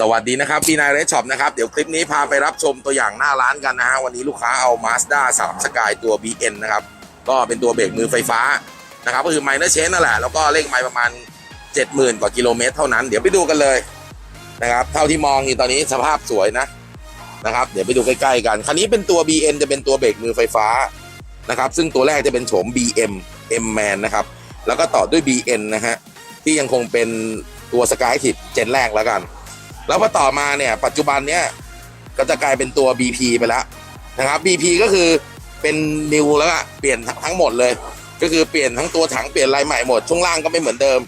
สวัสดีนะครับปีนายเรชช็อปนะครับ เดี๋ยวคลิปนี้พาไปรับชมตัวอย่างหน้าร้านกันนะฮะ วันนี้ลูกค้าเอา Mazda 3 Sky ตัว BN นะครับ ก็เป็นตัวเบรกมือไฟฟ้านะครับ ก็คือไมเนอร์เชนนั่นแหละ แล้วก็เลขไมล์ประมาณ 70,000 กว่ากิโลเมตรเท่านั้น เดี๋ยวไปดูกันเลยนะครับ เท่าที่มองนี่ตอนนี้สภาพสวยนะนะครับ เดี๋ยวไปดูใกล้ๆกัน คันนี้เป็นตัว BN จะเป็นตัวเบรกมือไฟฟ้านะครับ ซึ่งตัวแรกจะเป็นโฉม BM M Man นะครับ แล้วก็ต่อด้วย BN นะฮะ ที่ยังคงเป็นตัว Sky ทิปเจนแรกแล้วกัน แล้วพอต่อมาเนี่ย ปัจจุบันเนี้ยก็จะกลายเป็นตัว BP ไปแล้วนะครับ BP ก็คือเป็นนิวแล้วอะเปลี่ยนทั้งหมดเลย ก็คือเปลี่ยนทั้งตัวถังเปลี่ยนลายใหม่หมดช่วงล่างก็ไม่เหมือนเดิม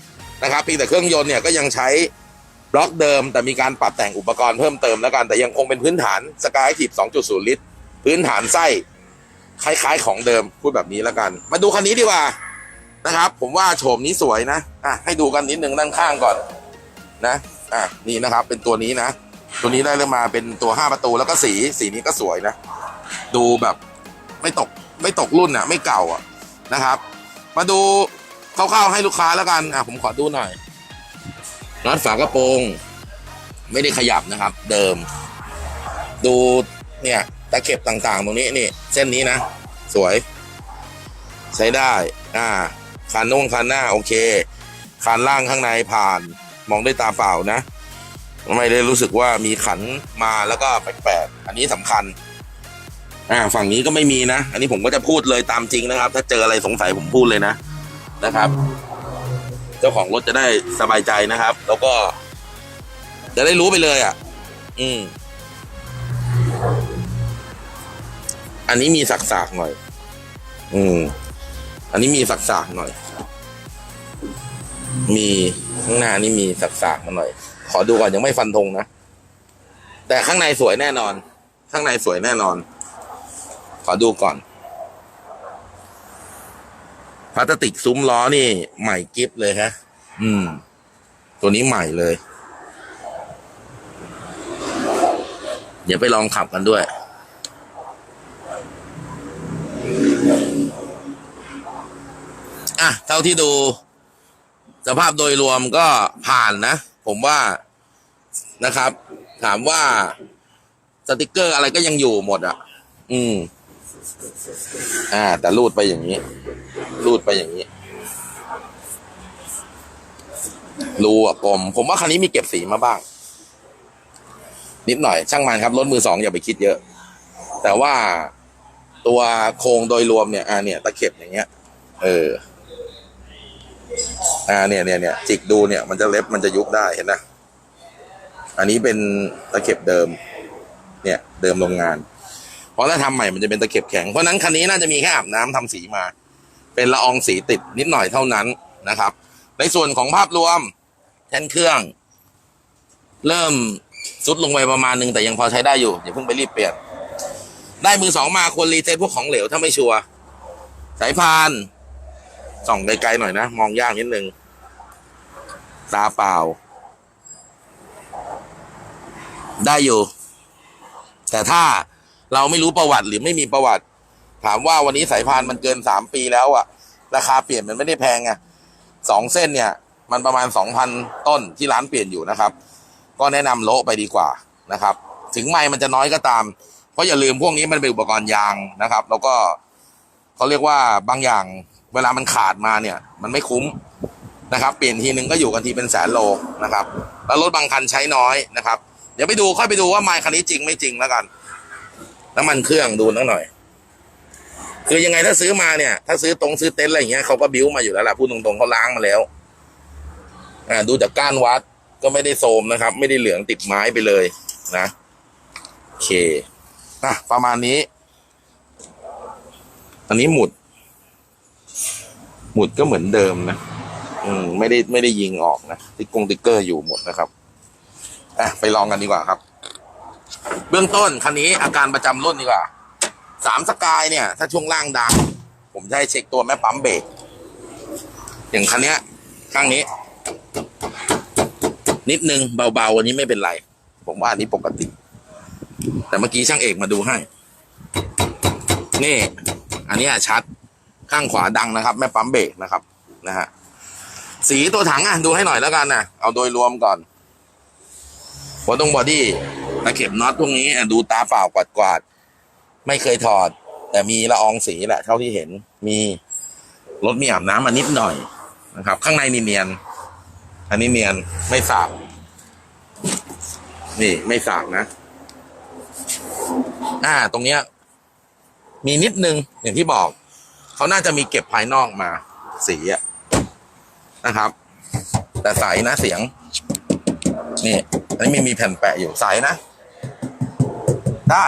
นะครับเพียงแต่เครื่องยนต์เนี่ยก็ยังใช้บล็อกเดิม แต่มีการปรับแต่งอุปกรณ์เพิ่มเติมแล้วกัน แต่ยังคงเป็นพื้นฐาน Sky ทิป2.0 ลิตร พื้นฐานไส้คล้ายๆของเดิมพูดแบบนี้แล้วกัน มาดูคันนี้ดีกว่านะครับ ผมว่าโฉมนี้สวยนะอะให้ดูกันนิดนึงด้านข้างก่อน นะอะนี่นะครับเป็นตัวนี้นะ ตัวนี้ได้เริ่มมาเป็นตัวห้าประตูแล้วก็สีสีนี้ก็สวยนะ ดูแบบไม่ตกไม่ตกรุ่นอะ ไม่เก่าอะนะครับ มาดูคร่าวๆให้ลูกค้าแล้วกันอะผมขอดูหน่อยน็อตฝากระโปรง ไม่ได้ขยับนะครับ เดิม ดูเนี่ยตะเข็บต่างๆ ตรงนี้นี่ เส้นนี้นะ สวย ใช้ได้ อ่าคันนุ่งคันหน้า โอเคคันล่างข้างในผ่าน มองด้วยตาเปล่านะไม่ได้รู้สึกว่ามีขันมาแล้วก็แปลกๆอันนี้สำคัญ อ่า ฝั่งนี้ก็ไม่มีนะ อันนี้ผมก็จะพูดเลยตามจริงนะครับ ถ้าเจออะไรสงสัยผมพูดเลยนะนะครับ เจ้าของรถจะได้สบายใจนะครับ แล้วก็ จะได้รู้ไปเลยอะ อืม อันนี้มีสักๆหน่อย อืม อันนี้มีสักๆหน่อย มีข้างหน้านี่มีสักๆมาหน่อย ขอดูก่อนยังไม่ฟันธงนะ แต่ข้างในสวยแน่นอน ข้างในสวยแน่นอน ขอดูก่อนพลาสติกซุ้มล้อนี่ใหม่กิฟเลยฮะ อืม ตัวนี้ใหม่เลย เดี๋ยวไปลองขับกันด้วย อะ เท่าที่ดู สภาพโดยรวมก็ผ่านนะ ผมว่านะครับ ถามว่าสติกเกอร์อะไรก็ยังอยู่หมดอะ อืม อ่า แต่รูดไปอย่างนี้ รูดไปอย่างนี้ รูอะกลม ผมว่าคันนี้มีเก็บสีมาบ้าง นิดหน่อย ช่างมันครับ รถมือสองอย่าไปคิดเยอะ แต่ว่าตัวโครงโดยรวมเนี่ย อ่าเนี่ย ตะเข็บอย่างเงี้ย เออ อ่าเนี่ยเนี่ยเนี่ยจิกดูเนี่ยมันจะเล็บมันจะยุบได้เห็นนะอันนี้เป็นตะเข็บเดิม เนี่ยเดิมโรงงาน เพราะถ้าทำใหม่มันจะเป็นตะเข็บแข็งเพราะนั้นคันนี้น่าจะมีแค่อาบน้ำทำสีมา เป็นละอองสีติดนิดหน่อยเท่านั้นนะครับ ในส่วนของภาพรวมแท่นเครื่อง เริ่มซุดลงไปประมาณนึงแต่ยังพอใช้ได้อยู่อย่าเพิ่งไปรีบเปลี่ยนได้มือสองมาควรรีเทสพวกของเหลวถ้าไม่ชัวร์สายพาน ส่องไกลๆหน่อยนะ มองยากนิดนึง ตาเปล่า ได้อยู่ แต่ถ้าเราไม่รู้ประวัติหรือไม่มีประวัติ ถามว่าวันนี้สายพานมันเกินสามปีแล้วอะราคาเปลี่ยนมันไม่ได้แพงไงสองเส้นเนี่ย มันประมาณสองพันต้นที่ร้านเปลี่ยนอยู่นะครับ ก็แนะนำโละไปดีกว่านะครับ ถึงไม่มันจะน้อยก็ตาม เพราะอย่าลืมพวกนี้มันเป็นอุปกรณ์ยางนะครับ แล้วก็เขาเรียกว่าบางอย่าง เวลามันขาดมาเนี่ย มันไม่คุ้มนะครับ เปลี่ยนทีนึงก็อยู่กันทีเป็นแสนโลนะครับ แล้วรถบางคันใช้น้อยนะครับ เดี๋ยวไปดูค่อยไปดูว่าไมค์คันนี้จริงไม่จริงแล้วกัน น้ำมันเครื่องดูนักหน่อย คือยังไงถ้าซื้อมาเนี่ย ถ้าซื้อตรงซื้อเต็นท์อะไรอย่างเงี้ยเขาก็บิ้วมาอยู่แล้วแหละพูดตรงๆเขาล้างมาแล้ว อ่า ดูจากก้านวัดก็ไม่ได้โทรมนะครับ ไม่ได้เหลืองติดไม้ไปเลยนะโอเคอะประมาณนี้ อันนี้หมุด หมุดก็เหมือนเดิมนะอืมไม่ได้ไม่ได้ยิงออกนะติ๊กกงติ๊กเกอร์อยู่หมดนะครับอะไปลองกันดีกว่าครับ เบื้องต้นคันนี้อาการประจำรุ่นดีกว่าสามสกายเนี่ย ถ้าช่วงล่างดังผมจะให้เช็คตัวแม่ปั๊มเบรกอย่างคันเนี้ย ข้างนี้ นิดนึงเบาๆวันนี้ไม่เป็นไร ผมว่าอันนี้ปกติ แต่เมื่อกี้ช่างเอกมาดูให้ นี่ อันนี้ชัด ข้างขวาดังนะครับ แม่ปั๊มเบรกนะครับนะฮะสีตัวถังอะดูให้หน่อยแล้วกันนะเอาโดยรวมก่อนหัวตรงบอดี้ตะเข็บน็อตพวกนี้อะดูตาเปล่ากวาดกวาดๆไม่เคยถอด แต่มีละอองสีแหละ เท่าที่เห็นมีรถมีอาบน้ำมานิดหน่อยนะครับ ข้างในนี่เนียน อันนี้เนียนไม่สาบนี่ไม่สาบนะ อ่า ตรงเนี้ย มีนิดนึงอย่างที่บอก เขาน่าจะมีเก็บภายนอกมาสีอะนะครับ แต่ใสนะเสียง นี่อันนี้มีมีแผ่นแปะอยู่ใสนะ ได้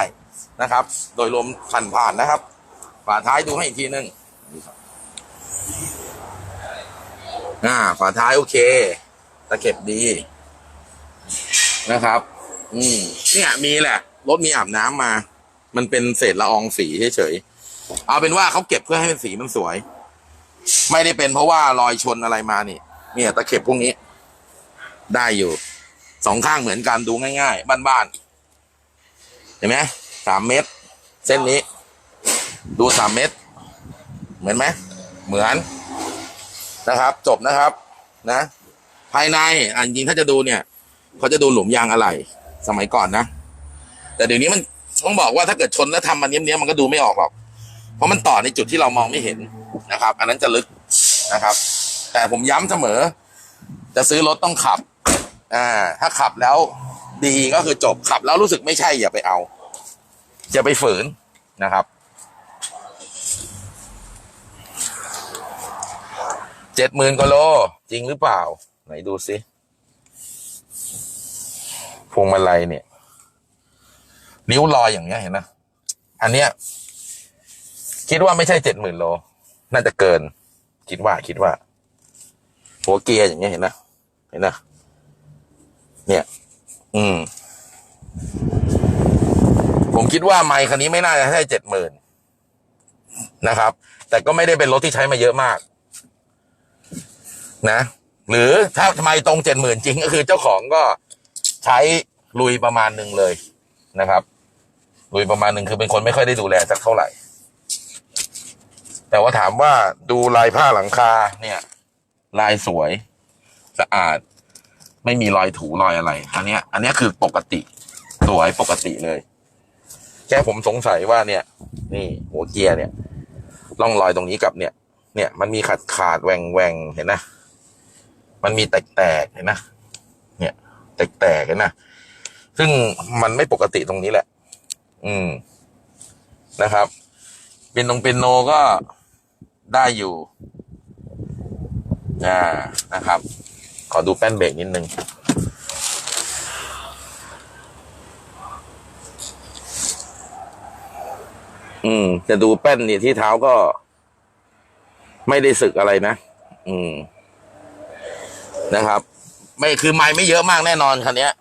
นะครับ โดยรวมผ่านผ่านๆนะครับ ฝาท้ายดูให้อีกทีนึงอ่า ฝาท้ายโอเค ตะเข็บดีนะครับ อืมเนี่ยมีแหละ รถมีอาบน้ำมา มันเป็นเศษละอองสีเฉยๆ เอาเป็นว่าเขาเก็บเพื่อให้เป็นสีมันสวย ไม่ได้เป็นเพราะว่ารอยชนอะไรมานี่ เนี่ยตะเข็บพวกนี้ ได้อยู่สองข้างเหมือนกันดูง่ายๆบ้านๆเห็นไหมสามเมตร เส้นนี้ ดูสามเมตร เหมือนไหมเหมือนนะครับ จบนะครับ นะ ภายในอันจริงถ้าจะดูเนี่ยเขาจะดูหลุมยางอะไร สมัยก่อนนะ แต่เดี๋ยวนี้มันต้องบอกว่าถ้าเกิดชนแล้วทำมันเนี้ยๆมันก็ดูไม่ออกหรอก เพราะมันต่อในจุดที่เรามองไม่เห็นนะครับ อันนั้นจะลึกนะครับ แต่ผมย้ำเสมอ จะซื้อรถต้องขับอ่าถ้าขับแล้วดีก็คือจบขับแล้วรู้สึกไม่ใช่อย่าไปเอา อย่าไปฝืนนะครับ เจ็ดหมื่นกว่าโล จริงหรือเปล่า ไหนดูสิพวงมาลัยเนี่ย นิ้วรอยอย่างเงี้ยเห็นนะอันเนี้ย คิดว่าไม่ใช่เจ็ดหมื่นโล น่าจะเกิน คิดว่าคิดว่า หัวเกียร์อย่างเงี้ยเห็นนะเห็นนะเนี่ย อืม ผมคิดว่าไมค์คันนี้ไม่น่าจะใช่เจ็ดหมื่นนะครับ แต่ก็ไม่ได้เป็นรถที่ใช้มาเยอะมาก นะ หรือถ้าทำไมตรงเจ็ดหมื่นจริงก็คือเจ้าของก็ใช้ลุยประมาณหนึ่งเลยนะครับ ลุยประมาณหนึ่งคือเป็นคนไม่ค่อยได้ดูแลสักเท่าไหร่ แต่ว่าถามว่าดูลายผ้าหลังคาเนี่ย ลายสวยสะอาด ไม่มีรอยถูรอยอะไร อันเนี้ย อันเนี้ยคือปกติ สวยปกติเลย แค่ผมสงสัยว่าเนี่ย นี่ หัวเกียร์เนี่ยร่องรอยตรงนี้กับเนี่ย เนี่ยมันมีขาดขาดแหว่งแหว่งเห็นนะมันมีแตกแตกเห็นนะเนี่ย แตกแตกเห็นนะซึ่งมันไม่ปกติตรงนี้แหละ อืมนะครับ เป็นตรงเป็นโนก็ ได้อยู่อ่านะครับ ขอดูแป้นเบรกนิดนึงอืมจะดูแป้นนี่ที่เท้าก็ ไม่ได้สึกอะไรนะ อืม นะครับ ไม่คือไม้ไม่เยอะมากแน่นอนคันนี้ย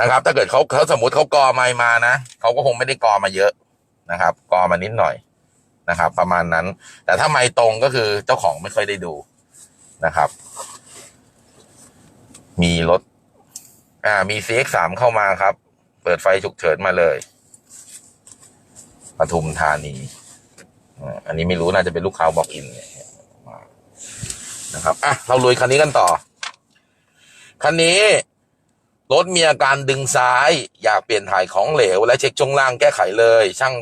นะครับ ถ้าเกิดเขาเขาสมมติเขากอไม้มานะเขาก็คงไม่ได้กอมาเยอะนะครับ กอมานิดหน่อย นะครับ ประมาณนั้น แต่ถ้าไม้ตรงก็คือเจ้าของไม่ค่อยได้ดูนะครับ มีรถ อ่า มี CX3 เข้ามาครับ เปิดไฟฉุกเฉินมาเลยปทุมธานีอันนี้ไม่รู้น่าจะเป็นลูกค้าบอกอินเนี่ยนะครับ อะ เราลุยคันนี้กันต่อ คันนี้รถมีอาการดึงซ้าย อยากเปลี่ยนถ่ายของเหลว และเช็คช่วงล่างแก้ไขเลย ช่าง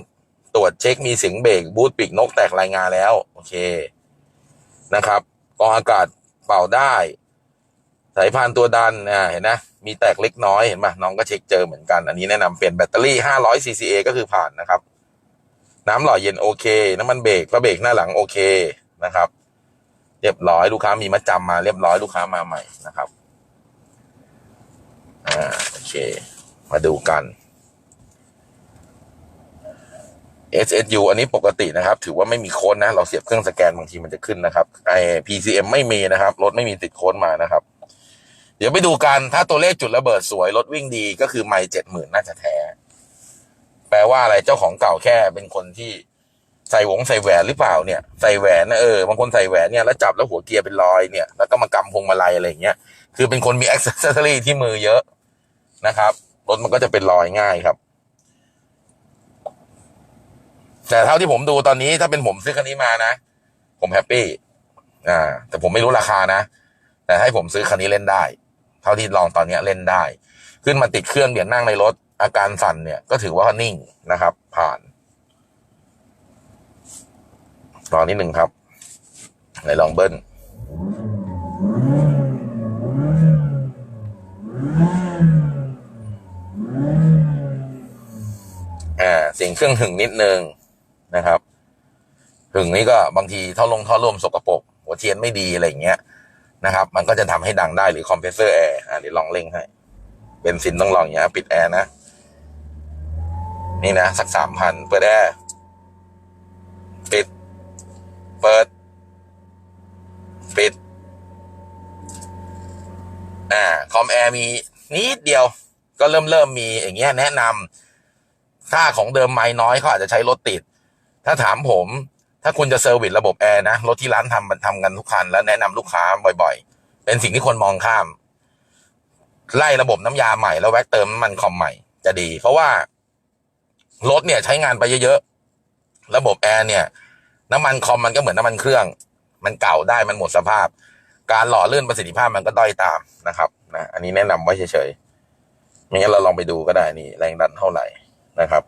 ตรวจเช็คมีเสียงเบรกบูทปีกนกแตกรายงานแล้ว โอเคนะครับกองอากาศเป่าได้ สายพานตัวดันอ่าเห็นนะมีแตกเล็กน้อยเห็นป่ะน้องก็เช็คเจอเหมือนกัน อันนี้แนะนำเปลี่ยนแบตเตอรี่ 500 cca ก็คือผ่านนะครับ น้ำหล่อเย็นโอเค น้ำมันเบรกพระเบรกหน้าหลังโอเคนะครับ เรียบร้อยลูกค้ามีมัดจำมาเรียบร้อยลูกค้ามาใหม่นะครับอ่าโอเค มาดูกัน SSU อันนี้ปกตินะครับ ถือว่าไม่มีโค้ดนะ เราเสียบเครื่องสแกนบางทีมันจะขึ้นนะครับไอ PCM ไม่มีนะครับ รถไม่มีติดโค้ดมานะครับ เดี๋ยวไปดูกัน ถ้าตัวเลขจุดระเบิดสวย รถวิ่งดีก็คือไม่เจ็ดหมื่นน่าจะแท้ แปลว่าอะไรเจ้าของเก่าแค่เป็นคนที่ใส่หวงใส่แหวนหรือเปล่าเนี่ย ใส่แหวนนะเออบางคนใส่แหวนเนี่ยแล้วจับแล้วหัวเกียร์เป็นรอยเนี่ยแล้วก็มากำพวงมาลัยอะไรอย่างเงี้ยคือเป็นคนมีอ็อกเซสซอรี่ที่มือเยอะนะครับรถมันก็จะเป็นรอยง่ายครับ แต่เท่าที่ผมดูตอนนี้ถ้าเป็นผมซื้อคันนี้มานะ ผมแฮปปี้อ่า แต่ผมไม่รู้ราคานะ แต่ให้ผมซื้อคันนี้เล่นได้ เท่าที่ลองตอนนี้เล่นได้ ขึ้นมาติดเครื่องเดี๋ยวนั่งในรถ อาการสั่นเนี่ยก็ถือว่านิ่งนะครับ ผ่านลองนิดหนึ่งครับไหนลองเบิ้ลอ่าเสียงเครื่องหึงนิดนึง นะครับหึงนี่ก็บางทีท่อลงท่อร่วมสกปรกหัวเทียนไม่ดีอะไรอย่างเงี้ยนะครับ มันก็จะทำให้ดังได้หรือคอมเพรสเซอร์แอร์อ่าเดี๋ยวลองเร่งให้เบนซินต้องลองอย่างเงี้ปิดแอร์นะ นี่นะ สักสามพันเปิดแอร์ปิด เปิด ปิด อ่า คอมแอร์มีนิดเดียว ก็เริ่มเริ่มมีอย่างเงี้ยแนะนำค่าของเดิมไม่น้อยเขาอาจจะใช้รถติด ถ้าถามผม ถ้าคุณจะเซอร์วิสระบบแอร์นะ รถที่ร้านทำมันทำกันทุกคัน แล้วแนะนำลูกค้าบ่อยๆ เป็นสิ่งที่คนมองข้าม ไล่ระบบน้ำยาใหม่แล้วแว็กเติมน้ำมันคอมใหม่จะดี เพราะว่ารถเนี่ยใช้งานไปเยอะๆ ระบบแอร์เนี่ย น้ำมันคอมมันก็เหมือนน้ำมันเครื่อง มันเก่าได้มันหมดสภาพ การหล่อเลื่อนประสิทธิภาพมันก็ด้อยตามนะครับนะอันนี้แนะนำไว้เฉยๆไม่งั้นเราลองไปดูก็ได้นี่แรงดันเท่าไหร่นะครับ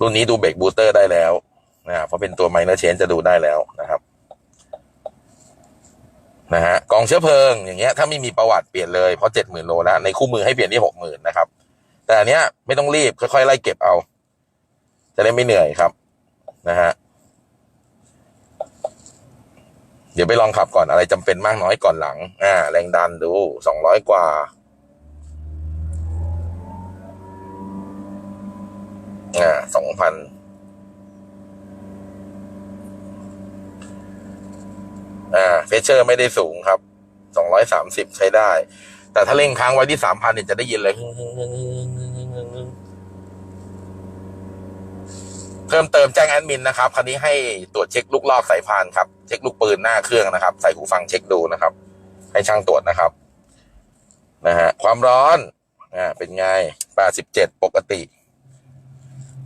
รุ่นนี้ดูเบรกบูสเตอร์ได้แล้วนะเพราะเป็นตัวไมเนอร์เชนจะดูได้แล้วนะครับนะฮะกองเชื้อเพลิงอย่างเงี้ยถ้าไม่มีประวัติเปลี่ยนเลยเพราะเจ็ดหมื่นโลแล้วในคู่มือให้เปลี่ยนที่หกหมื่นนะครับ แต่อันเนี้ยไม่ต้องรีบค่อยๆไล่เก็บเอา จะได้ไม่เหนื่อยครับนะฮะเดี๋ยวไปลองขับก่อนอะไรจำเป็นมากน้อยก่อนหลัง อ่า แรงดันดูสองร้อยกว่า อ่าสองพันอ่าเฟเชอร์ไม่ได้สูงครับสองร้อยสามสิบใช้ได้ แต่ถ้าเร่งค้างไว้ที่สามพันเนี่ยจะได้ยินเลยเพิ่มเติมแจ้งแอดมินนะครับ คันนี้ให้ตรวจเช็คลูกลอกสายพานครับ เช็คลูกปืนหน้าเครื่องนะครับ ใส่หูฟังเช็คดูนะครับ ให้ช่างตรวจนะครับ นะฮะ ความร้อน อ่า เป็นไงแปดสิบเจ็ดปกติ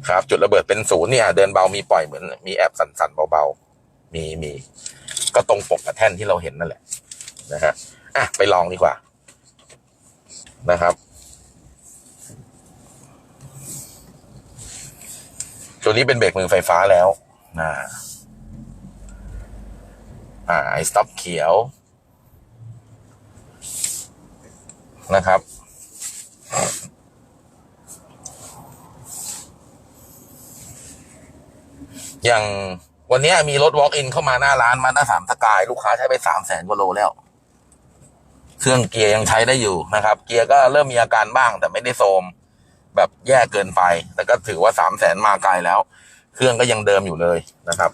ครับ จุดระเบิดเป็นศูนย์เนี่ย เดินเบามีปล่อยเหมือน มีแอบสั่นๆเบาๆมีมีก็ตรงปกกับแท่นที่เราเห็นนั่นแหละนะฮะอะไปลองดีกว่า นะครับตัวนี้เป็นเบรกมือไฟฟ้าแล้วนะอ่าไอสต็อปเขียวนะครับ อย่างวันนี้มีรถ walk in เข้ามาหน้าร้านมาหน้าสามสกาย ลูกค้าใช้ไปสามแสนกว่าโลแล้ว เครื่องเกียร์ยังใช้ได้อยู่นะครับ เกียร์ก็เริ่มมีอาการบ้าง แต่ไม่ได้โทมแบบแย่เกินไป แต่ก็ถือว่าสามแสนมาไกลแล้ว เครื่องก็ยังเดิมอยู่เลยนะครับ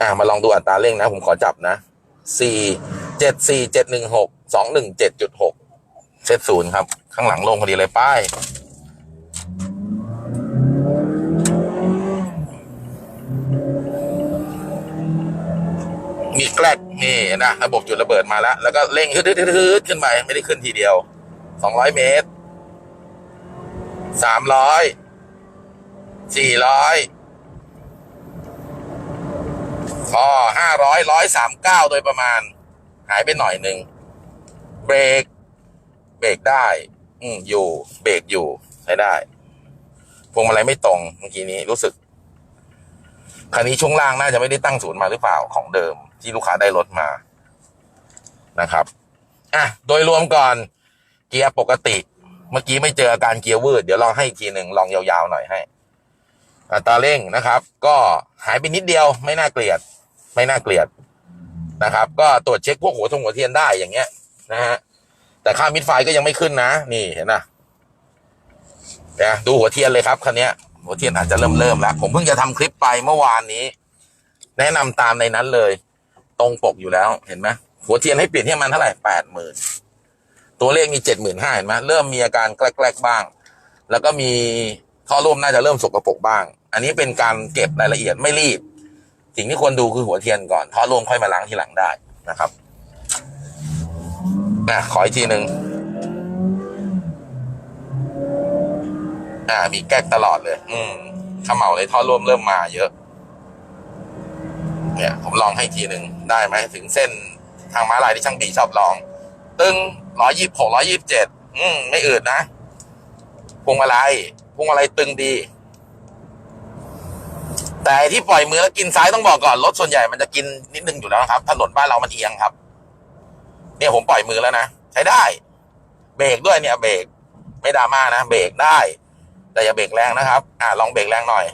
อ่ามาลองดูอัตราเร่งนะ ผมขอจับนะสี่เจ็ดสี่เจ็ดหนึ่งหกสองหนึ่งเจ็ดจุดหกเซตศูนย์ครับ ข้างหลังลงพอดีเลยป้าย แกลกนี่นะระบบจุดระเบิดมาแล้ว แล้วก็เร่งฮึดๆๆๆขึ้นไปไม่ได้ขึ้นทีเดียวสองร้อยเมตรสามร้อยสี่ร้อยพอห้าร้อยร้อยสามเก้าโดยประมาณ หายไปหน่อยหนึ่งเบรกเบรกได้ อืมอยู่ เบรกอยู่ใช้ได้พวงมาลัยไม่ตรงเมื่อกี้นี้รู้สึกคันนี้ช่วงล่างน่าจะไม่ได้ตั้งศูนย์มาหรือเปล่าของเดิม ที่ลูกค้าได้รถมานะครับอะโดยรวมก่อนเกียร์ปกติ เมื่อกี้ไม่เจออาการเกียร์วืดเดี๋ยวลองให้อีกทีหนึ่งลองยาวๆหน่อยให้อัตราเร่งนะครับ ก็หายไปนิดเดียวไม่น่าเกลียด ไม่น่าเกลียดนะครับ ก็ตรวจเช็คพวกหัวทงหัวเทียนได้อย่างเงี้ยนะฮะแต่ค่ามิดไฟก็ยังไม่ขึ้นนะ นี่เห็นนะเนี่ยดูหัวเทียนเลยครับคันนี้หัวเทียนอาจจะเริ่มเริ่มแล้วผมเพิ่งจะทำคลิปไปเมื่อวานนี้ แนะนำตามในนั้นเลย ตรงปกอยู่แล้วเห็นไหมหัวเทียนให้เปลี่ยนที่มันเท่าไหร่แปดหมื่นตัวเลขมีเจ็ดหมื่นห้าเห็นไหมเริ่มมีอาการแกลกๆบ้าง แล้วก็มีท่อร่วมน่าจะเริ่มสกปรกบ้าง อันนี้เป็นการเก็บรายละเอียดไม่รีบ สิ่งที่ควรดูคือหัวเทียนก่อนท่อร่วมค่อยมาล้างทีหลังได้นะครับนะขออีกทีหนึ่งอ่ามีแก๊กตลอดเลย อืมขมเหลาในท่อร่วมเริ่มมาเยอะ เนี่ยผมลองให้ทีหนึ่งได้ไหมถึงเส้นทางม้าลายที่ช่างบีชอบลอง ตึงร้อยยี่หกร้อยยี่สิบเจ็ดอืมไม่อืดนะพวงมาลัยพวงมาลัยตึงดี แต่ที่ปล่อยมือแล้วกินซ้ายต้องบอกก่อนรถส่วนใหญ่มันจะกินนิดนึงอยู่แล้วครับ ถนนบ้านเรามันเอียงครับ เนี่ยผมปล่อยมือแล้วนะใช้ได้ เบรกด้วยเนี่ย เบรกไม่ดราม่านะเบรกได้ แต่อย่าเบรกแรงนะครับ อ่าลองเบรกแรงหน่อย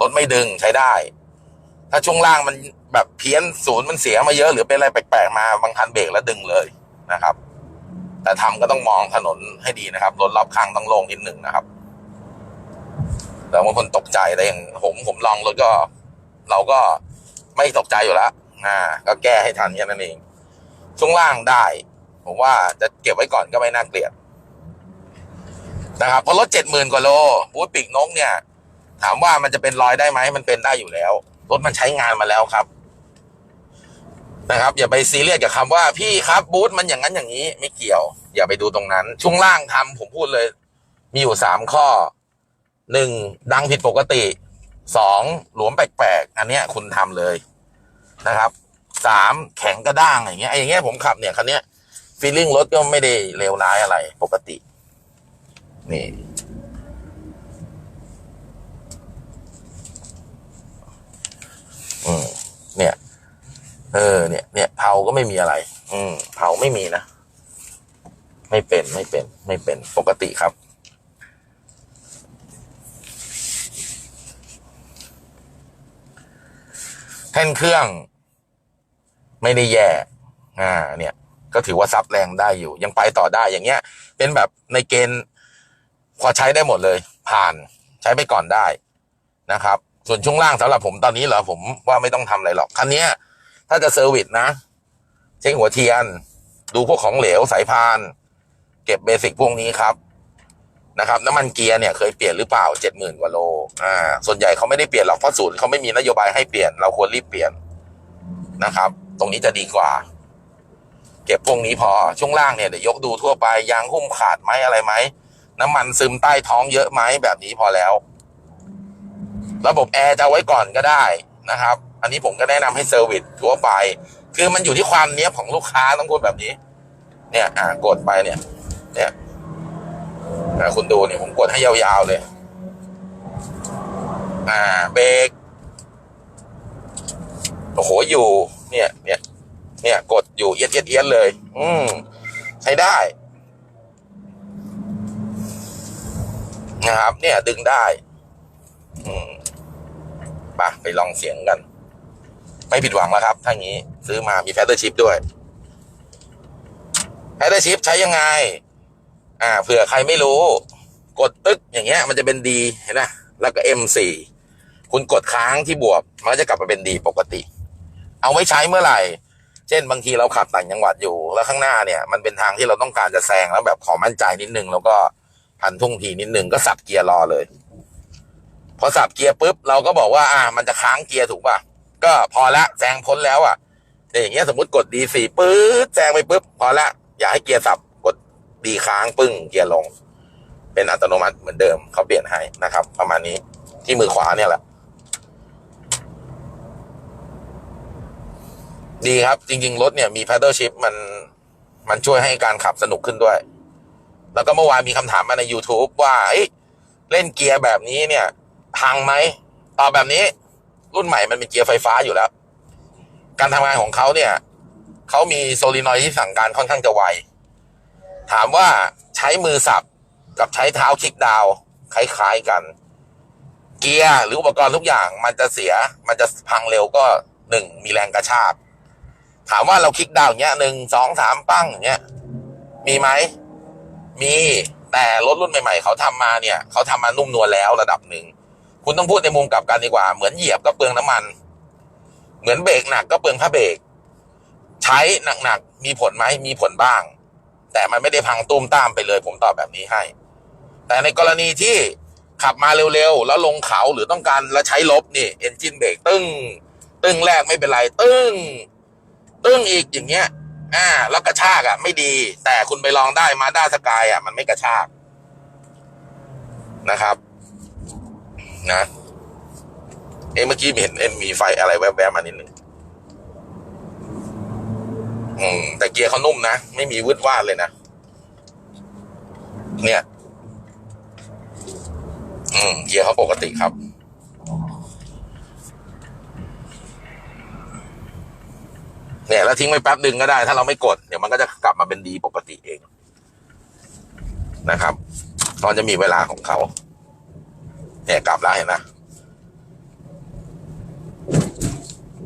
รถไม่ดึงใช้ได้ ถ้าช่วงล่างมันแบบเพี้ยนศูนย์มันเสียมาเยอะหรือเป็นอะไรแปลกๆมาบางคันเบรกแล้วดึงเลยนะครับ แต่ทำก็ต้องมองถนนให้ดีนะครับรถรอบข้างต้องโล่งนิดหนึ่งนะครับแต่บางคนตกใจแต่อย่างผมผมลองรถก็ เราก็ไม่ตกใจอยู่แล้วอ่า ก็แก้ให้ทันแค่นั้นเองช่วงล่างได้ ผมว่าจะเก็บไว้ก่อนก็ไม่น่าเกลียดนะครับเพราะรถเจ็ดหมื่นกว่าโลบูธปีกนกเนี่ย ถามว่ามันจะเป็นรอยได้ไหมมันเป็นได้อยู่แล้ว รถมันใช้งานมาแล้วครับ นะครับ อย่าไปซีเรียสกับคำว่าพี่ครับบูธมันอย่างนั้นอย่างนี้ไม่เกี่ยว อย่าไปดูตรงนั้น ช่วงล่างทำผมพูดเลย มีอยู่สามข้อหนึ่งดังผิดปกติสองหลวมแปลกๆ อันเนี้ยคุณทำเลยนะครับสามแข็งกระด้างอย่างเงี้ยไอ้อย่างเงี้ยผมขับเนี่ยคันเนี้ยฟีลลิ่งรถก็ไม่ได้เลวร้ายอะไรปกติ นี่ อืม เนี่ย เออ เนี่ย เนี่ยเผาก็ไม่มีอะไร อืมเผาไม่มีนะ ไม่เป็นไม่เป็น ไม่เป็นปกติครับ แท่นเครื่อง ไม่ได้แย่ อ่า เนี่ย ก็ถือว่าซับแรงได้อยู่ ยังไปต่อได้อย่างเงี้ย เป็นแบบในเกณฑ์พอใช้ได้หมดเลย ผ่านใช้ไปก่อนได้นะครับ ส่วนช่วงล่างสำหรับผมตอนนี้เหรอผมว่าไม่ต้องทำอะไรหรอกคันนี้ถ้าจะเซอร์วิสนะ เช็คหัวเทียน ดูพวกของเหลวสายพาน เก็บเบสิกพวกนี้ครับนะครับน้ำมันเกียร์เนี่ยเคยเปลี่ยนหรือเปล่าเจ็ดหมื่นกว่าโลอ่าส่วนใหญ่เขาไม่ได้เปลี่ยนหรอกเพราะศูนย์เขาไม่มีนโยบายให้เปลี่ยนเราควรรีบเปลี่ยนนะครับ ตรงนี้จะดีกว่า เก็บพวกนี้พอช่วงล่างเนี่ยเดี๋ยวยกดูทั่วไปยางหุ้มขาดไหมอะไรไหมน้ำมันซึมใต้ท้องเยอะไหมแบบนี้พอแล้ว ระบบแอร์จะไว้ก่อนก็ได้นะครับ อันนี้ผมก็แนะนำให้เซอร์วิสทั่วไป คือมันอยู่ที่ความเนี้ยบของลูกค้าต้องพูดแบบนี้ เนี่ยอ่ากดไปเนี่ย เนี่ยคุณดูเนี่ยผมกดให้ยาวๆเลย อ่าเบรกโอ้โหอยู่ เนี่ยเนี่ยเนี่ยกดอยู่เอียดเอียดเอียดเลย อืมใช้ได้นะครับ เนี่ยดึงได้ อืมไปไปลองเสียงกัน ไม่ผิดหวังแล้วครับ ถ้างี้ ซื้อมามีแพทเทอร์ชิพด้วยแพทเทอร์ชิพใช้ยังไง อ่าเผื่อใครไม่รู้ กดตึ๊กอย่างเงี้ย มันจะเป็นดีเห็นไหมแล้วก็ M4 คุณกดค้างที่บวก มันก็จะกลับมาเป็นดีปกติ เอาไว้ใช้เมื่อไหร่ เช่นบางทีเราขับต่างจังหวัดอยู่ แล้วข้างหน้าเนี่ย มันเป็นทางที่เราต้องการจะแซงแล้วแบบขอมั่นใจนิดนึง แล้วก็พันทุ่งทีนิดนึงก็สับเกียร์รอเลย อสับเกียร์ปุ๊บเราก็บอกว่าอ่า มันจะค้างเกียร์ถูกป่ะ ก็พอละแซงพ้นแล้วอะแต่อย่างเงี้ยสมมติกดดีสี่ปื๊ดแซงไปปุ๊บพอละอย่าให้เกียร์สับกดดีค้างปึ้งเกียร์ลง เป็นอัตโนมัติเหมือนเดิมเขาเปลี่ยนให้นะครับ ประมาณนี้ที่มือขวาเนี่ยแหละ ดีครับ จริง ๆ รถเนี่ยมี paddle shift มันมันช่วยให้การขับสนุกขึ้นด้วย แล้วก็เมื่อวานมีคำถามมาใน YouTube ว่าเอ้ยเล่นเกียร์แบบนี้เนี่ย พังไหมตอบแบบนี้ รุ่นใหม่มันเป็นเกียร์ไฟฟ้าอยู่แล้ว การทำงานของเขาเนี่ยเขามีโซลินอยด์ที่สั่งการค่อนข้างจะไว ถามว่าใช้มือสับกับใช้เท้าคลิกดาวคล้ายๆกัน เกียร์หรืออุปกรณ์ทุกอย่างมันจะเสียมันจะพังเร็วก็หนึ่งมีแรงกระชากถามว่าเราคลิกดาวอย่างเงี้ยหนึ่งสองสามปั้งอย่างเงี้ยมีไหมมีแต่รถรุ่นใหม่ ๆ เขาทำมาเนี่ย เขาทำมานุ่มนวลแล้วระดับหนึ่ง คุณต้องพูดในมุมกลับกันดีกว่า เหมือนเหยียบก็เปลืองน้ำมัน เหมือนเบรกหนักก็เปลืองผ้าเบรกใช้หนักๆมีผลไหมมีผลบ้าง แต่มันไม่ได้พังตุ้มตามไปเลย ผมตอบแบบนี้ให้ แต่ในกรณีที่ขับมาเร็วๆ แล้วลงเขาหรือต้องการแล้วใช้ลบนี่เอนจินเบรกตึ้ง ตึ้งแรกไม่เป็นไร ตึ้ง ตึ้งอีกอย่างเงี้ย อ่า แล้วกระชากอะ ไม่ดี แต่คุณไปลองได้มาด้าสกายอะ มันไม่กระชากนะครับ นะ เอ๊ะเมื่อกี้เห็นเอ็มมีไฟอะไรแวบๆมานิดหนึ่งอืม แต่เกียร์เขานุ่มนะ ไม่มีวืดวาดเลยนะ เนี่ย อืม เกียร์เขาปกติครับเนี่ยแล้วทิ้งไว้แป๊บหนึ่งก็ได้ ถ้าเราไม่กดเดี๋ยวมันก็จะกลับมาเป็นดีปกติเองนะครับ ตอนจะมีเวลาของเขา เนี่ยกลับแล้วเห็นนะ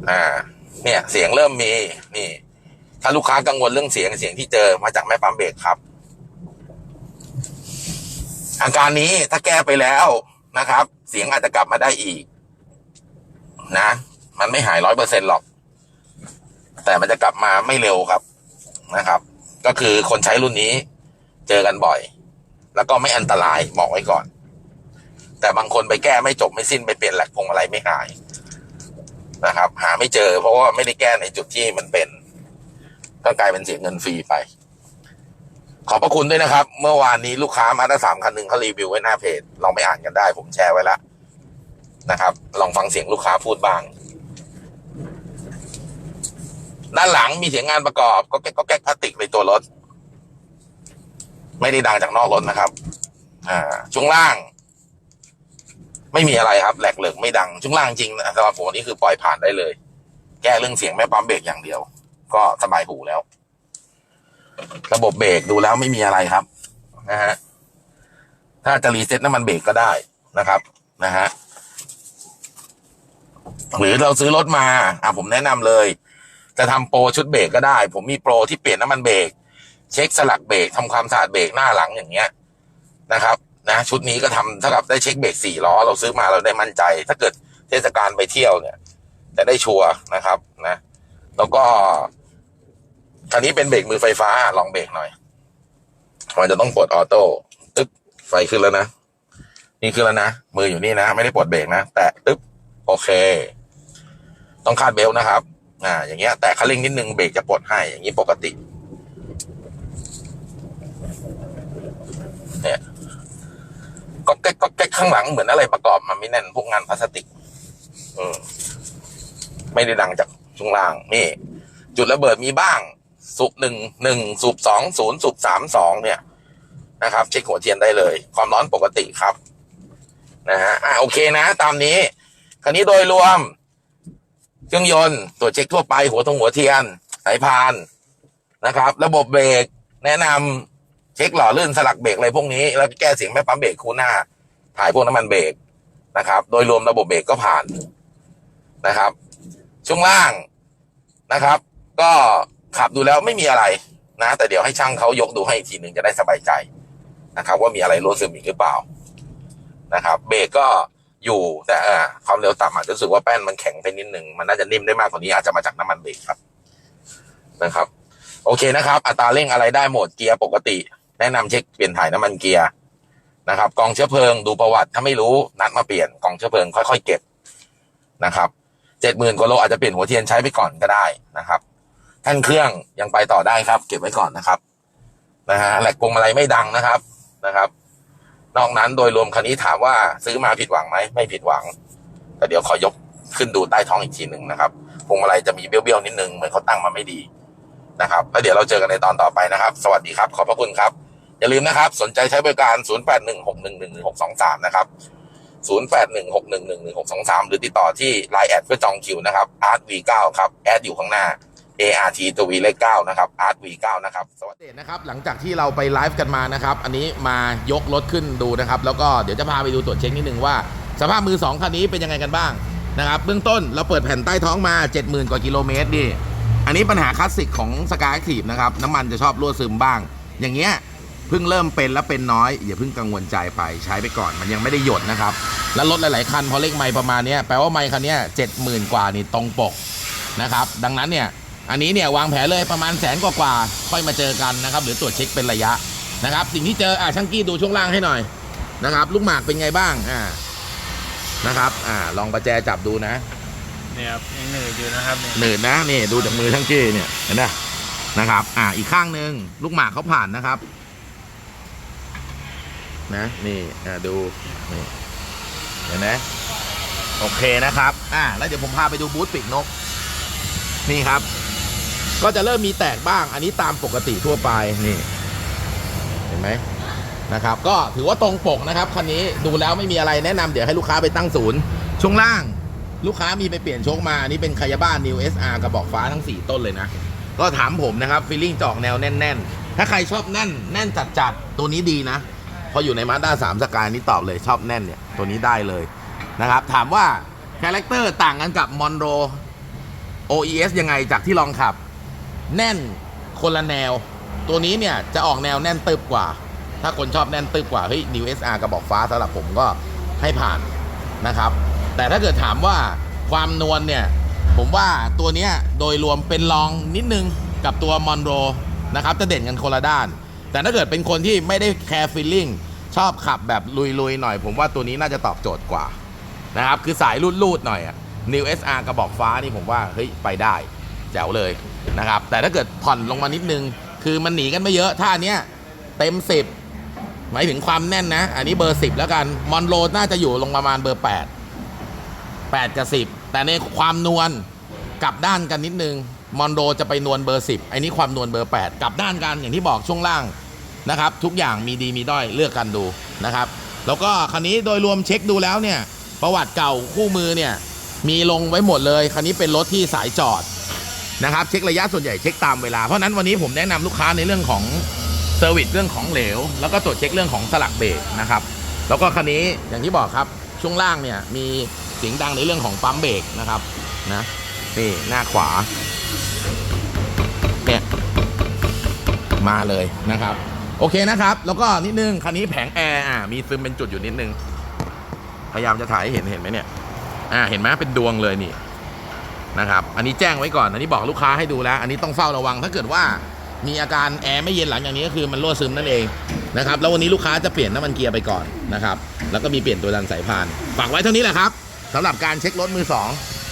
อ่า เนี่ย เสียงเริ่มมี นี่ ถ้าลูกค้ากังวลเรื่องเสียงเสียงที่เจอมาจากแม่ปั๊มเบรกครับ อาการนี้ถ้าแก้ไปแล้วนะครับ เสียงอาจจะกลับมาได้อีก นะ มันไม่หายร้อยเปอร์เซ็นหรอก แต่มันจะกลับมาไม่เร็วครับนะครับ ก็คือคนใช้รุ่นนี้ เจอกันบ่อย แล้วก็ไม่อันตรายบอกไว้ก่อน แต่บางคนไปแก้ไม่จบไม่สิ้นไปเปลี่ยนแหลกพวงมาลัยไม่หายนะครับ หาไม่เจอเพราะว่าไม่ได้แก้ในจุดที่มันเป็นก็กลายเป็นเสียเงินฟรีไป ขอบพระคุณด้วยนะครับ เมื่อวานนี้ลูกค้ามาได้งสามคันหนึ่งเขารีวิวไว้หน้าเพจลองไปอ่านกันได้ ผมแชร์ไว้แล้วนะครับ ลองฟังเสียงลูกค้าพูดบ้าง ด้านหลังมีเสียงงานประกอบ ก็แก๊กก็แก๊กพลาสติกในตัวรถ ไม่ได้ดังจากนอกรถนะครับ อ่าช่วงล่าง ไม่มีอะไรครับแหลกเหลิกไม่ดังช่วงล่างจริงนะสำหรับผมอันนี่คือปล่อยผ่านได้เลย แก้เรื่องเสียงแม่ปั๊มเบรกอย่างเดียว ก็สบายหูแล้ว ระบบเบรกดูแล้วไม่มีอะไรครับ นะฮะถ้าจะรีเซ็ตน้ำมันเบรกก็ได้นะครับ นะฮะหรือเราซื้อรถมา อะผมแนะนำเลย จะทำโปรชุดเบรกก็ได้ ผมมีโปรที่เปลี่ยนน้ำมันเบรกเช็คสลักเบรกทำความสะอาดเบรกหน้าหลังอย่างเงี้ยนะครับ นะชุดนี้ก็ทำเท่ากับได้เช็คเบรกสี่ล้อ เราซื้อมาเราได้มั่นใจ ถ้าเกิดเทศกาลไปเที่ยวเนี่ยจะได้ชัวร์นะครับนะ แล้วก็คันนี้เป็นเบรกมือไฟฟ้าลองเบรกหน่อยมันจะต้องปลดออโต้ตึ๊บไฟขึ้นแล้วนะนี่ขึ้นแล้วนะมืออยู่นี่นะ ไม่ได้ปลดเบรกนะแตะตึ๊บโอเค ต้องคาดเบลต์นะครับ อ่า อย่างเงี้ย แต่คันเร่งนิดนึงเบรกจะปลดให้อย่างนี้ปกติเนี่ย ก็แก๊กก็แก๊กข้างหลังเหมือนอะไรประกอบมันไม่แน่นพวกงานพลาสติก อืมไม่ได้ดังจากช่วงล่างนี่ จุดระเบิดมีบ้าง สูบหนึ่งหนึ่งสูบสองศูนย์สูบสามสองเนี่ยนะครับ เช็คหัวเทียนได้เลย ความร้อนปกติครับ นะฮะอ่าโอเคนะ ตามนี้คันนี้โดยรวม เครื่องยนต์ตรวจเช็คทั่วไปหัวทงหัวเทียน สายพานนะครับ ระบบเบรกแนะนำ เช็คหล่อลื่นสลักเบรกอะไรพวกนี้ แล้วแก้เสียงแม่ปั๊มเบรกคู่หน้า ถ่ายพวกน้ำมันเบรกนะครับ โดยรวมระบบเบรกก็ผ่านนะครับ ช่วงล่างนะครับ ก็ขับดูแล้วไม่มีอะไรนะ แต่เดี๋ยวให้ช่างเขายกดูให้อีกทีหนึ่งจะได้สบายใจนะครับ ว่ามีอะไรรั่วซึมอีกหรือเปล่านะครับ เบรกก็อยู่แต่ความเร็วต่ำอาจจะรู้สึกว่าแป้นมันแข็งไปนิดหนึ่งมันน่าจะนิ่มได้มากกว่านี้อาจจะมาจากน้ำมันเบรกครับนะครับ โอเคนะครับ อัตราเร่งอะไรได้หมดเกียร์ปกติ แนะนำเช็คเปลี่ยนถ่ายน้ำมันเกียร์นะครับกองเชื้อเพลิงดูประวัติถ้าไม่รู้นัดมาเปลี่ยนกองเชื้อเพลิงค่อยๆเก็บนะครับเจ็ดหมื่นกว่าโลอาจจะเปลี่ยนหัวเทียนใช้ไปก่อนก็ได้นะครับแท่านเครื่องยังไปต่อได้ครับ เก็บไว้ก่อนนะครับนะฮะแหลกพวงมาลัยไม่ดังนะครับนะครับ นอกนั้นโดยรวมคันนี้ถามว่าซื้อมาผิดหวังไหมไม่ผิดหวังแต่เดี๋ยวขอยกขึ้นดูใต้ท้องอีกทีหนึ่งนะครับพวงมาลัยจะมีเบี้ยวๆนิดนึงเหมือนเขาตั้งมาไม่ดีนะครับแล้วเดี๋ยวเราเจอกันในตอนต่อไปนะครับ สวัสดีครับ ขอบพระคุณครับ อย่าลืมนะครับ สนใจใช้บริการ 0816111623 นะครับ 0816111623 หรือติดต่อที่ Line แอดเพื่อจองคิวนะครับ Art V9 ครับแอดอยู่ข้างหน้า ART ตัว V เลข9นะครับ Art V9 นะครับ สวัสดีนะครับ หลังจากที่เราไปไลฟ์กันมานะครับ อันนี้มายกรถขึ้นดูนะครับ แล้วก็เดี๋ยวจะพาไปดูตรวจเช็คนิดนึงว่า สภาพมือ 2 คันนี้เป็นยังไงกันบ้างนะครับเบื้องต้นเราเปิดแผ่นใต้ท้องมา 70,000 กว่ากิโลเมตรดิอันนี้ปัญหาคลาสสิกของสกายทีฟนะครับน้ำมันจะชอบรั่วซึมบ้าง อย่างเงี้ย เพิ่งเริ่มเป็นแล้วเป็นน้อยอย่าเพิ่งกังวลใจไปใช้ไปก่อนมันยังไม่ได้หยดนะครับ แล้วรถหลาย ๆ คันพอเลขไมล์ประมาณเนี้ยแปลว่าไมล์คันเนี้ยเจ็ดหมื่นกว่านี่ตรงปกนะครับ ดังนั้นเนี่ยอันนี้เนี่ยวางแผนเลยประมาณแสนกว่าๆค่อยมาเจอกันนะครับ หรือตรวจเช็คเป็นระยะนะครับ สิ่งที่เจออะช่างกี้ดูช่วงล่างให้หน่อยนะครับ ลูกหมากเป็นไงบ้างอ่านะครับอ่าลองประแจจับดูนะเนี่ยครับยังหนืดอยู่นะครับเนี่ยหนืดนะนี่ดูจากมือช่างกี้เนี่ยเห็นไหมนะครับ อ่าอีกข้างหนึ่งลูกหมากเขาผ่านนะครับ นะนี่อ่าดูนี่เห็นไหมโอเคนะครับอ่าแล้วเดี๋ยวผมพาไปดูบูธปีกนก นี่ครับ ก็จะเริ่มมีแตกบ้าง อันนี้ตามปกติทั่วไปนี่ เห็นไหมนะครับ ก็ถือว่าตรงปกนะครับคันนี้ดูแล้วไม่มีอะไรแนะนำเดี๋ยวให้ลูกค้าไปตั้งศูนย์ช่วงล่าง ลูกค้ามีไปเปลี่ยนโชคมาอันนี้เป็นคายาบ้าน New SR กระบอกฟ้าทั้ง 4 ต้นเลยนะ ก็ถามผมนะครับฟีลลิ่งจอกแนวแน่น ๆ ถ้าใครชอบแน่น แน่นจัดๆตัวนี้ดีนะ พออยู่ในมาด้า3สกายนี่ตอบเลยชอบแน่นเนี่ย ตัวนี้ได้เลยนะครับ ถามว่าคาแรคเตอร์ต่างกันกับมอนโร OES ยังไงจากที่ลองขับ แน่นคนละแนว ตัวนี้เนี่ยจะออกแนวแน่นตึบกว่า ถ้าคนชอบแน่นตึบกว่าเฮ้ย New SR กระบอกฟ้าสำหรับผมก็ให้ผ่านนะครับ แต่ถ้าเกิดถามว่าความนวลเนี่ย ผมว่าตัวเนี้ยโดยรวมเป็นรองนิดนึงกับตัวมอนโรนะครับจะเด่นกันคนละด้าน แต่ถ้าเกิดเป็นคนที่ไม่ได้แคร์ฟีลลิ่งชอบขับแบบลุยๆหน่อย ผมว่าตัวนี้น่าจะตอบโจทย์กว่านะครับ คือสายลูดๆหน่อยอะ New SR กระบอกฟ้านี่ผมว่าเฮ้ยไปได้แจ๋วเลยนะครับ แต่ถ้าเกิดผ่อนลงมานิดนึง คือมันหนีกันไม่เยอะ ถ้าอันเนี้ยเต็ม 10 หมายถึงความแน่นนะ อันนี้เบอร์ 10 แล้วกัน มอนโรน่าจะอยู่ลงประมาณเบอร์ 8 8 กับ 10 แต่ในความนวลกลับด้านกันนิดนึง มอนโรจะไปนวลเบอร์ 10อันนี้ความนวลเบอร์ 8 กลับด้านกันอย่างที่บอกช่วงล่างนะครับ ทุกอย่างมีดีมีด้อยเลือกกันดูนะครับ แล้วก็คันนี้โดยรวมเช็คดูแล้วเนี่ย ประวัติเก่าคู่มือเนี่ย มีลงไว้หมดเลยคันนี้เป็นรถที่สายจอดนะครับ เช็คระยะส่วนใหญ่เช็คตามเวลา เพราะฉะนั้นวันนี้ผมแนะนำลูกค้าในเรื่องของเซอร์วิสเรื่องของเหลว แล้วก็ตรวจเช็คเรื่องของสลักเบรกนะครับ แล้วก็คันนี้อย่างที่บอกครับช่วงล่างเนี่ยมีเสียงดังในเรื่องของปั๊มเบรกนะครับนะนี่หน้าขวา มาเลยนะครับ โอเคนะครับ แล้วก็นิดนึงคันนี้แผงแอร์อะมีซึมเป็นจุดอยู่นิดนึง พยายามจะถ่ายให้เห็นเห็นไหมเนี่ย อ่าเห็นไหมเป็นดวงเลยนี่นะครับ อันนี้แจ้งไว้ก่อน อันนี้บอกลูกค้าให้ดูแล้ว อันนี้ต้องเฝ้าระวัง ถ้าเกิดว่ามีอาการแอร์ไม่เย็นหลังอย่างนี้ก็คือมันรั่วซึมนั่นเองนะครับ แล้ววันนี้ลูกค้าจะเปลี่ยนน้ำมันเกียร์ไปก่อนนะครับ แล้วก็มีเปลี่ยนตัวดันสายพาน ฝากไว้เท่านี้แหละครับสำหรับการเช็ครถมือสอง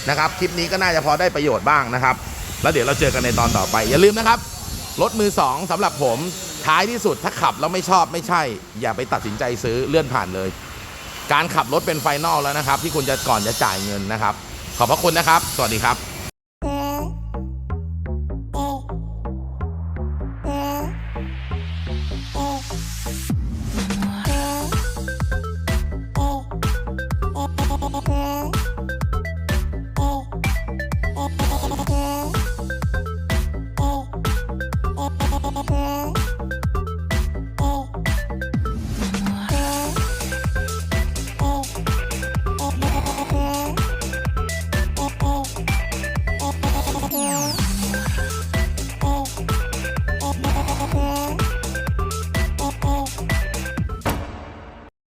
นะครับ คลิปนี้ก็น่าจะพอได้ประโยชน์บ้างนะครับ แล้วเดี๋ยวเราเจอกันในตอนต่อไป อย่าลืมนะครับ รถมือสองสำหรับผมท้ายที่สุดถ้าขับแล้วไม่ชอบไม่ใช่ อย่าไปตัดสินใจซื้อเลื่อนผ่านเลย การขับรถเป็นไฟนอลแล้วนะครับ ที่คุณจะก่อนจะจ่ายเงินนะครับ ขอบพระคุณนะครับ สวัสดีครับ